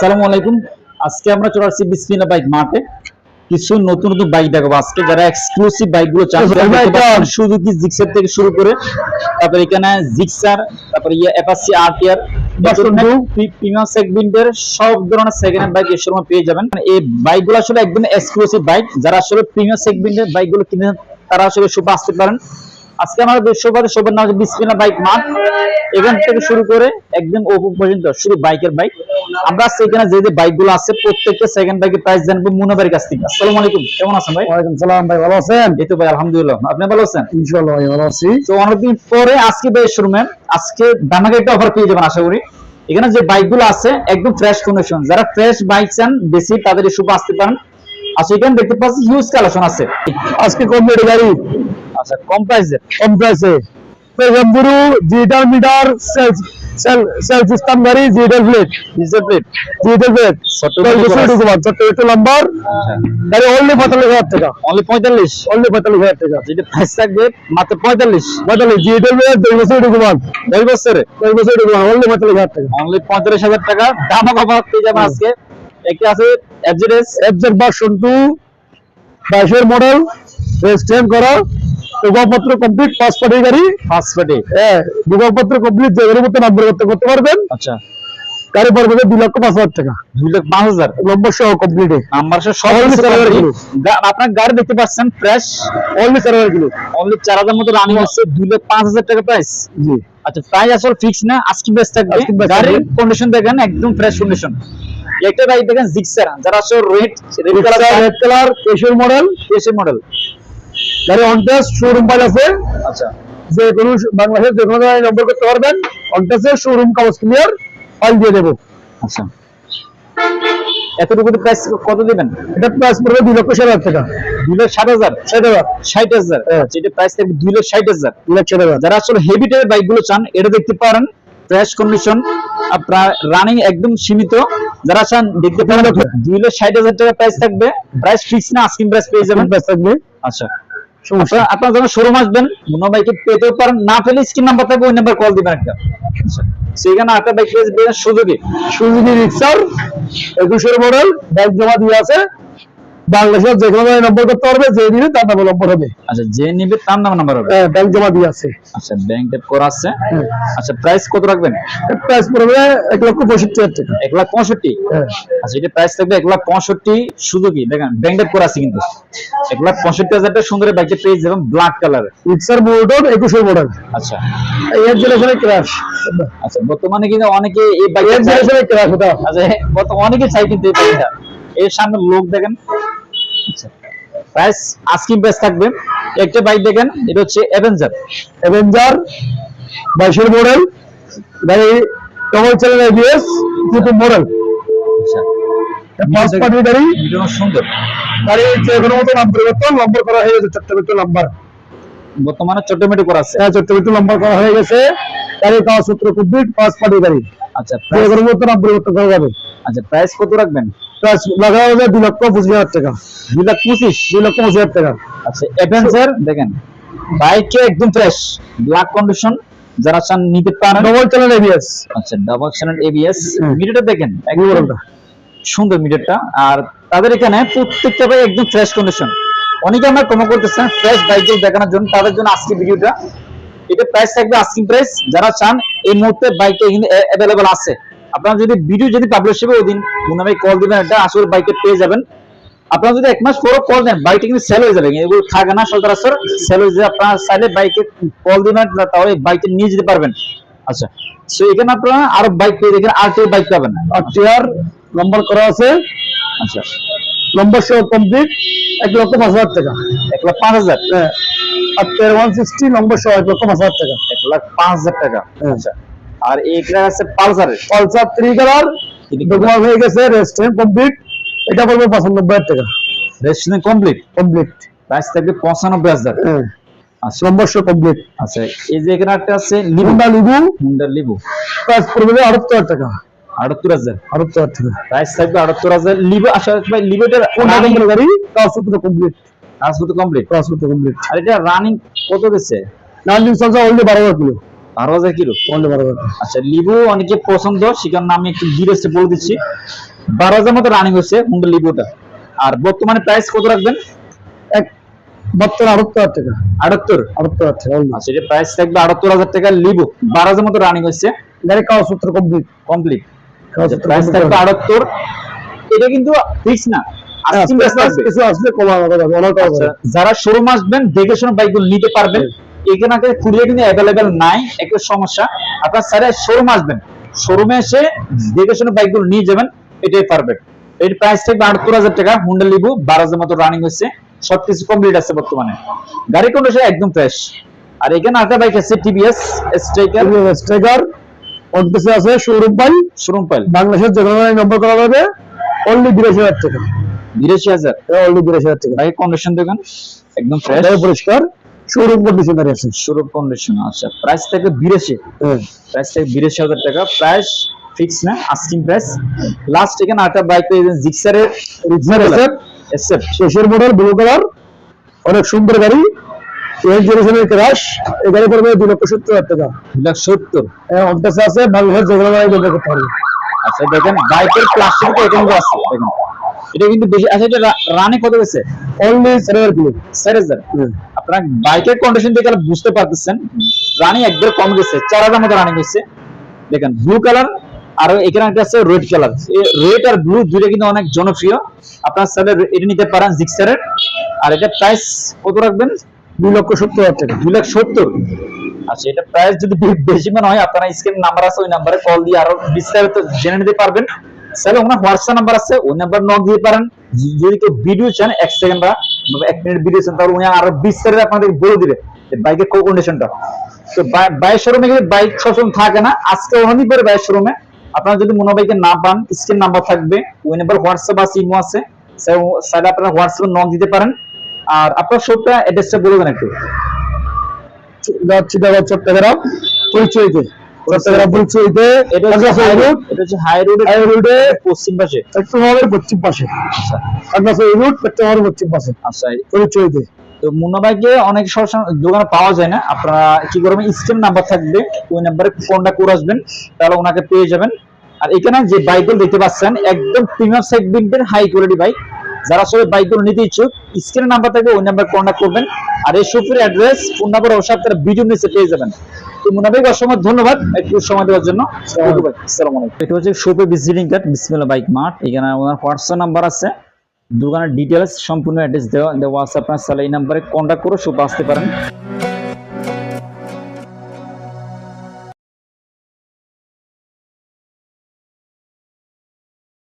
আসসালামু আলাইকুম। আজকে আমরা চলে আসছি বিসমিল্লাহ বাইক মার্টে কিছু নতুন নতুন বাইক দেখাবো। আজকে যারা এক্সক্লুসিভ বাইকগুলো চান সুজুকি জিক্সার থেকে শুরু করে তারপর এখানে জিক্সার তারপর ইয়ে অ্যাপাসি আরটিআর প্রিমিয়াম সেগমেন্টের সব ধরনের সেকেন্ড হ্যান্ড বাইক এর সময় পেয়ে যাবেন। মানে এই বাইকগুলো আসলে একদম এক্সক্লুসিভ বাইক। যারা আসলে প্রিমিয়াম সেগমেন্টের বাইকগুলো কিনে যারা আসলে শুভ আসতে পারেন। আজকে আমাদের বিশ্ববাদী সবার নাম হচ্ছে বিসমিল্লাহ বাইক মার্ট এখান থেকে শুরু করে একদম ওপো পর্যন্ত শুধু বাইকের বাইক আমরা আজকে এখানে যে যে বাইকগুলো আছে প্রত্যেকটা সেকেন্ড বাইকের প্রাইস জানব মুনাবাড়ির কাছ থেকে। আসসালামু আলাইকুম কেমন আছেন ভাই? ওয়ালাইকুম সালাম ভাই ভালো আছেন? এই তো ভাই আলহামদুলিল্লাহ। আপনি ভালো আছেন? ইনশাআল্লাহ ভাই ভালো আছি। তো অনেকদিন পরে আজকে ভাই শোরুমে আজকে দামাকে একটা অফার পেয়ে যাবেন আশা করি। এখানে যে বাইকগুলো আছে একদম ফ্রেশ কন্ডিশন যারা ফ্রেশ বাইক চান বেশি তাদের ইস্যু আসতে পারেন। আচ্ছা এখানে দেখতে পাচ্ছি হিউজ কালেকশন আছে। আজকে কম গাড়ি। আচ্ছা কম প্রাইসে কম প্রাইসে পেগম্বরু digital meter sales sale sale system গাড়ি digital plate plate digital plate number গাড়ি অনলি পঁয়তাল্লিশ হাজার টাকা। অনলি পঁয়তাল্লিশ? অনলি পঁয়তাল্লিশ হাজার টাকা। যেটা প্রাইস থাকবে মাত্র পঁয়তাল্লিশ। পঁয়তাল্লিশ ডিজিটাল প্লেট দশ বছর ঢুকবার দুই বছরে অনলি পঁয়তাল্লিশ হাজার টাকা। অনলি পঁয়তাল্লিশ হাজার টাকা। দাম অফার পেয়ে যাবেন আজকে। একটি আছে F Z S F Z version two বাইশের মডেল রেজিস্ট্রেশন করা। প্রভাবপত্র কমপ্লিট পাটির গাড়ি। ফার্স্ট পার্টি হ্যাঁ বিভাগপত্র কমপ্লিট যে গাড়ির মতো নাম্বার করতে করতে পারবেন। আচ্ছা। গাড়ি পড়বে দুই লক্ষ পাঁচ হাজার টাকা। দুই লাখ পাঁচ হাজার? নম্বর সহ কমপ্লিটে নাম্বার সহ সব আপনার গাড়ি দেখতে পাচ্ছেন ফ্রেশ অনলি চার হাজার কিলো অনলি চার হাজার মতো রানিং হচ্ছে দুই লাখ পাঁচ হাজার টাকা প্রাইস জি। আচ্ছা প্রাইস আসলে ফিক্স না? আজকে বেস্ট থাকবে। গাড়ির কন্ডিশন দেখেন একদম ফ্রেশ কন্ডিশন একটা বাইক দেখেন জিক্সার যারা আসলে red red colour red colour কেশর মডেল এসে মডেল গাড়ি অন টেস্ট শোরুম আছে। আচ্ছা। যে কোনো বাংলাদেশের যে কোনো জায়গায় নম্বর করতে পারবেন। অন টেস্টের শোরুম কাগজ ক্লিয়ার ফাইল দিয়ে দেবো। আচ্ছা। এতটুকু প্রাইস কত দিবেন? এটা প্রাইস পড়বে দুই লক্ষ ষাট হাজার টাকা। দুই লাখ ষাট হাজার? ষাট হাজার। ষাট হাজার? হ্যাঁ। যেটা প্রাইস থাকবে দুই লাখ ষাট হাজার। দুই লাখ ষাট হাজার। যারা আসলে হেভি টাইপের বাইকগুলো চান এটা দেখতে পারেন ফ্রেশ কন্ডিশন আপনার রানিং একদম সীমিত। যারা চান দেখতে পারেন দুই লাখ ষাট হাজার টাকা প্রাইস থাকবে। প্রাইস ফিক্স না আস্কিং প্রাইস পেয়ে যাবেন। প্রাইস থাকবে। আচ্ছা। সমস্যা। আপনার যখন শোরুম আসবেন, মনে বাইকে পেতেও পারেন, না পেলে স্ক্রিন নাম্বার থাকবে, ওই নাম্বার কল দিবেন একটা। সেখানে আপনার বাইক পেয়ে সুযোগে সুজুকি। রিক্সার একুশের মডেল ব্যাগ জমা দিয়ে আছে। বাংলাদেশের যে কোনো নম্বর করতে পারবে যে দিনে তার নামে নম্বর হবে। আচ্ছা যে নিবে তার নাম নাম্বার হবে? হ্যাঁ, ব্যাংক জমা দিয়ে আছে। আচ্ছা ব্যাংক ট্যাপ করা আছে। আচ্ছা প্রাইস কত রাখবেন? প্রাইস পড়বে এক লক্ষ পঁয়ষট্টি হাজার টাকা। এক লাখ পঁয়ষট্টি? হ্যাঁ। আচ্ছা এটা প্রাইস থাকবে এক লাখ পঁয়ষট্টি শুধু কি? দেখেন ব্যাংক ট্যাপ করা আছে কিন্তু। এক লাখ পঁয়ষট্টি হাজার টাকা সুন্দর বাইকটা পেয়ে যাবেন ব্ল্যাক কালারের রিক্সার মোটর একুশের মডেল আচ্ছা। এর জেনারেশনের ক্র্যাশ আচ্ছা বর্তমানে কিন্তু অনেকে এই বাইক এর জেনারেশনের আচ্ছা বর্তমানে অনেকে চাই কিন্তু এই বাইকটা এর সামনে লোক দেখেন। প্রাইস আস্কিং প্রাইস থাকবে। একটা বাইক দেখেন এটা হচ্ছে অ্যাভেঞ্জার অ্যাভেঞ্জার বাইশের model double channel A B S দুটো মডেল পাঁচ পাটির গাড়ি। সুন্দর। গাড়ি যে কোনো মতো নাম নম্বর করা হয়ে গেছে চট্টগ্রাম নাম্বার বর্তমানে চট্টমেটো করা আছে। হ্যাঁ করা হয়ে গেছে। গাড়ির কাগজপত্র কমপ্লিট পাঁচ গাড়ি। আচ্ছা পরিবর্তন করা যাবে? আচ্ছা প্রাইস কত রাখবেন? প্লাস লাগা হবে দুই লক্ষ পঁচিশ হাজার টাকা। দুই লাখ পঁচিশ দুই লক্ষ পঁচিশ হাজার টাকা। আচ্ছা অ্যাডভেঞ্চার দেখেন বাইকে একদম ফ্রেশ ব্ল্যাক কন্ডিশন যারা চান নিতে পারেন। Double channel A B S আচ্ছা double channel A B S মিটারটা দেখেন একদম একদম সুন্দর মিটারটা। আর তাদের এখানে প্রত্যেকটা বাইক একদম ফ্রেশ কন্ডিশন অনেকে আমরা কমো করতেছেন ফ্রেশ বাইক দেখানোর জন্য তাদের জন্য আজকে ভিডিওটা। এটা প্রাইস থাকবে আস্কিং প্রাইস যারা চান এই মুহূর্তে বাইকটা অ্যাভেলেবল আছে। আপনারা যদি ভিডিও যদি পাবলিশ হবে ওই দিন মুনামে কল দিবেন একটা আসলে বাইকে পেয়ে যাবেন। আপনারা যদি এক মাস পরও কল দেন বাইকটা কিন্তু সেল হয়ে যাবে এগুলো থাকে না সচরাচর সেল হয়ে যাবে। আপনারা চাইলে বাইকে কল দিবেন তাহলে বাইকে নিয়ে যেতে পারবেন। আচ্ছা সো এখানে আপনারা আরও বাইক পেয়ে দেখেন আর বাইক পাবেন। আর চেয়ার নম্বর করা আছে। আচ্ছা। নম্বর সহ কমপ্লিট এক লক্ষ পাঁচ হাজার টাকা। এক লাখ পাঁচ হাজার? হ্যাঁ। আর তেরো ওয়ান সিক্সটি নম্বর সহ এক লক্ষ পাঁচ হাজার টাকা। এক লাখ পাঁচ হাজার টাকা। হ্যাঁ। আচ্ছা। আর এইটা আছে পালসারের। পালসার থ্রি কালার ডকুমেন্ট হয়ে গেছে রেজিস্ট্রেশন কমপ্লিট এটা পড়বে পঁচানব্বই হাজার টাকা। রেজিস্ট্রেশন কমপ্লিট কমপ্লিট প্রাইস থাকবে পঁচানব্বই হাজার। হ্যাঁ। আচ্ছা নম্বর কমপ্লিট আচ্ছা এই যে এখানে একটা আছে লিবুন্ডা লিবু। মুন্ডার লিবু। প্রাইস পড়বে আটাত্তর হাজার টাকা। আটাত্তর হাজার। আটাত্তর হাজার টাকা। প্রাইস থাকবে আটাত্তর হাজার। লিবু আচ্ছা ভাই লিবুটার গাড়ি? কমপ্লিট কমপ্লিট কমপ্লিট আর এটা রানিং কত গেছে নাইনটিন চলছে অলরেডি বারো হাজার কিলো। বারো হাজার কিলো? অনলি বারো হাজার। আচ্ছা লিবু অনেকে পছন্দ সেখানে আমি একটু ডিটেলসে বলে দিচ্ছি। বারো হাজার মতো রানিং হচ্ছে হুন্ডা লিবুটা। আর বর্তমানে প্রাইস কত রাখবেন? এক মাত্র আটাত্তর হাজার টাকা। আটাত্তর? আটাত্তর হাজার টাকা আচ্ছা এটা প্রাইস থাকবে আটাত্তর হাজার টাকা লিবু। বারো হাজার মতো রানিং হচ্ছে। গাড়ি কাগজপত্র কমপ্লিট কমপ্লিট প্রাইস থাকবে আটাত্তর। এটা কিন্তু ফিক্স না। হ্যাঁ, asking price থাকবে। কিছু আসলে কমা হবে অনেক যারা শোরুম আসবেন দেখে শুনে বাইকগুলো নিতে পারবেন। এখানে কিন্তু অ্যাভেলেবেল নাই একটা সমস্যা। আপনার শোরুম আসবেন। শোরুমে এসে দেখে শুনে বাইকগুলো নিয়ে যাবেন এটাই পারফেক্ট এর প্রাইস থাকবে আটাত্তর হাজার টাকা হুন্ডা লিবু বারো হাজার মতো রানিং হচ্ছে সবকিছু কমপ্লিট আছে বর্তমানে। গাড়ি কন্ডিশন একদম ফ্রেশ আর এখানে আরেকটা বাইক আছে টিভিএস স্ট্রাইকার স্ট্রাইকার আছে? শোরুম পাই। শোরুম পাইল বাংলাদেশের যে কোনো নম্বর করা যাবে। অনলি বিরাশি হাজার টাকা। বিরাশি হাজার। অনলি বিরাশি হাজার টাকা। বাইক কন্ডিশন দেখেন। একদম ফ্রেশ পরিষ্কার। শোরুম কন্ডিশন দাঁড়িয়ে আছে শোরুম কন্ডিশন আচ্ছা প্রাইস থেকে বিরাশি। হ্যাঁ প্রাইস থেকে বিরাশি হাজার টাকা প্রাইস ফিক্স না আস্কিং প্রাইস লাস্ট এখানে আরেকটা বাইক পেয়েছেন জিক্সারের শেষের মডেল ব্লু কালার অনেক সুন্দর গাড়ি। এই জেনারেশনের ক্রাশ এই গাড়ি পড়বে দুই লক্ষ সত্তর হাজার টাকা। দুই লাখ সত্তর। অনটেসে আছে বাংলাদেশের যে কোনো জায়গায় করতে পারবে। আচ্ছা দেখেন বাইকের প্লাস্টিক এখানে আছে দেখেন। এটা কিন্তু বেশি আচ্ছা এটা রানে কত গেছে অনলি চার হাজার চার হাজার আপনার বাইকের কন্ডিশন দেখে বুঝতে পারতেছেন। রানিং একবার কম গেছে চার হাজার মতো রানিং গেছে দেখেন ব্লু কালার আর এখানে একটা আছে রেড কালার রেড আর ব্লু দুইটা কিন্তু অনেক জনপ্রিয়। আপনার স্যারের এটা নিতে পারেন জিক্সারের আর এটা প্রাইস কত রাখবেন? দুই লক্ষ সত্তর হাজার টাকা। দুই লাখ সত্তর। আচ্ছা এটা প্রাইস যদি বেশি মনে হয় আপনারা স্ক্রিন নাম্বার আছে ওই নাম্বারে কল দিয়ে আরও বিস্তারিত জেনে নিতে পারবেন। স্যার ওনার হোয়াটসঅ্যাপ নাম্বার আছে ওই নাম্বার নক দিয়ে পারেন। যদি কেউ ভিডিও চান এক সেকেন্ড বা এক মিনিট ভিডিও তাহলে উনি আরও বিস্তারিত আপনাদের বলে দিবে বাইকের কো কন্ডিশনটা তো বাইক শোরুমে কিন্তু বাইক সবসময় থাকে না, আজকে অনেক পরে বাইক শোরুমে। আপনারা যদি মনে বাইকে না পান স্ক্রিন নাম্বার থাকবে, ওই নাম্বার হোয়াটসঅ্যাপ আছে, ইমো আছে স্যার আপনারা হোয়াটসঅ্যাপে নক দিতে পারেন। আর আপনার শপটা অ্যাড্রেসটা বলে দেন একটু। চট্টগ্রাম পরিচয়তে চট্টগ্রাম পরিচয়তে এটা হচ্ছে হাই রোড রোড। এটা হচ্ছে হাই রোড হাই রোডে পশ্চিম পাশে। পেট্রোলের পশ্চিম পাশে। আচ্ছা। আগ্রাসন রোড পেট্রোলের পশ্চিম পাশে। আচ্ছা তো মুন্নাবাইকে অনেক সবসময় দোকানে পাওয়া যায় না। আপনারা কি করবেন? স্ক্রিন নাম্বার থাকবে। ওই নাম্বারে কন্ট্যাক্ট করে আসবেন। তাহলে ওনাকে পেয়ে যাবেন। আর এখানে যে বাইকগুলো দেখতে পাচ্ছেন একদম প্রিমিয়াম সেগমেন্টের হাই কোয়ালিটি বাইক যারা সবাই বাইকগুলো নিতে ইচ্ছুক স্ক্রিনে নাম্বার থাকবে ওই নাম্বার কন্ট্যাক্ট করবেন। আর এই শপের অ্যাড্রেস ফোন নাম্বার অবশ্যই আপনারা ভিডিও নিচে পেয়ে যাবেন। তো মুন্নাবাইকে অসংখ্য ধন্যবাদ একটু সময় দেওয়ার জন্য। এটা হচ্ছে শপে visiting card Bismillah bike mart এখানে ওনার হোয়াটসঅ্যাপ নাম্বার আছে। দোকানের ডিটেলস সম্পূর্ণ অ্যাড্রেস দেওয়া দেওয়া আছে আপনার। তাহলে এই নাম্বারে কন্ট্যাক্ট করে শপ আসতে পারেন।